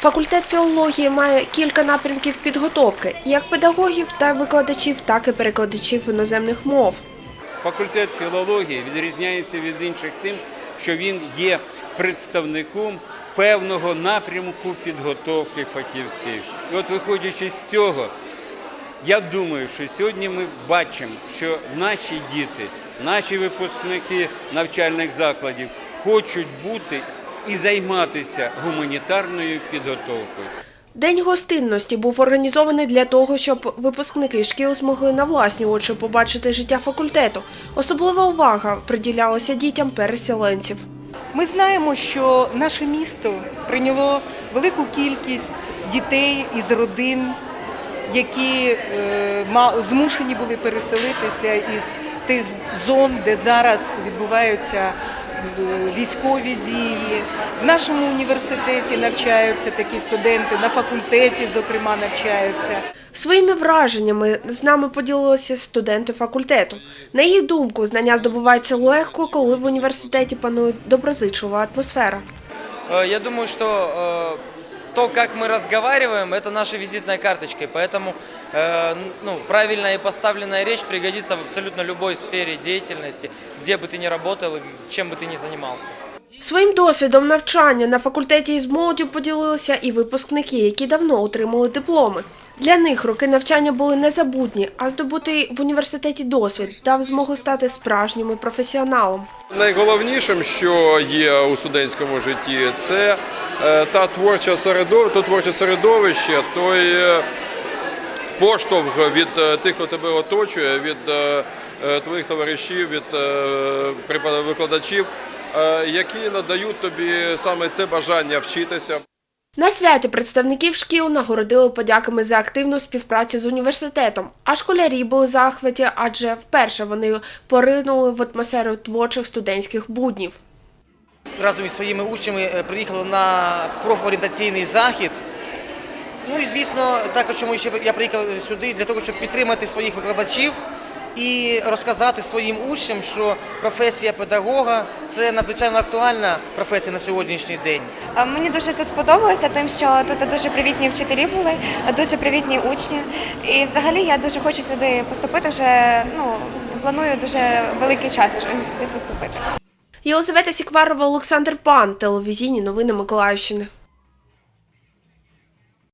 Факультет філології має кілька напрямків підготовки як педагогів та викладачів, так і перекладачів іноземних мов. Факультет філології відрізняється від інших тим, що він є представником певного напрямку підготовки фахівців. І от виходячи з цього, я думаю, що сьогодні ми бачимо, що наші діти, наші випускники навчальних закладів хочуть бути і займатися гуманітарною підготовкою. День гостинності був організований для того, щоб випускники шкіл змогли на власні очі побачити життя факультету. Особлива увага приділялася дітям переселенців. Ми знаємо, що наше місто прийняло велику кількість дітей із родин, які е, ма- змушені були переселитися із тих зон, де зараз відбуваються військові дії. В нашому університеті навчаються такі студенти, на факультеті, зокрема, навчаються. Своїми враженнями з нами поділилися студенти факультету. На їх думку, знання здобуваються легко, коли в університеті панує доброзичлива атмосфера. Э, Я думаю, что э, то, как мы разговариваем, это наша визитная карточка. и Поэтому э, ну, правильная и поставленная речь пригодится в абсолютно любой сфере деятельности, где бы ты ни работал и чем бы ты ни занимался. Своїм досвідом навчання на факультеті із молоддю поділилися і випускники, які давно отримали дипломи. Для них роки навчання були незабутні, а здобутий в університеті досвід дав змогу стати справжніми професіоналом. Найголовнішим, що є у студентському житті, це е, та творча середовище, то творче середовище, той е, поштовх від е, тих, хто тебе оточує, від е, е, твоїх товаришів, від е, викладачів, е, які надають тобі саме це бажання вчитися. На святі представників шкіл нагородили подяками за активну співпрацю з університетом, а школярі були захваті, адже вперше вони поринули в атмосферу творчих студентських буднів. Разом із своїми учнями е, приїхали на профорієнтаційний захід. Ну і звісно, також чому ще я приїхав сюди для того, щоб підтримати своїх викладачів і розказати своїм учням, що професія педагога це надзвичайно актуальна професія на сьогоднішній день. Мені дуже тут сподобалося, тим, що тут дуже привітні вчителі були, дуже привітні учні. І взагалі я дуже хочу сюди поступити вже. Ну планую дуже великий час вже сюди поступити. Єлизавета Сікварова, Олександр Пан, телевізійні новини Миколаївщини.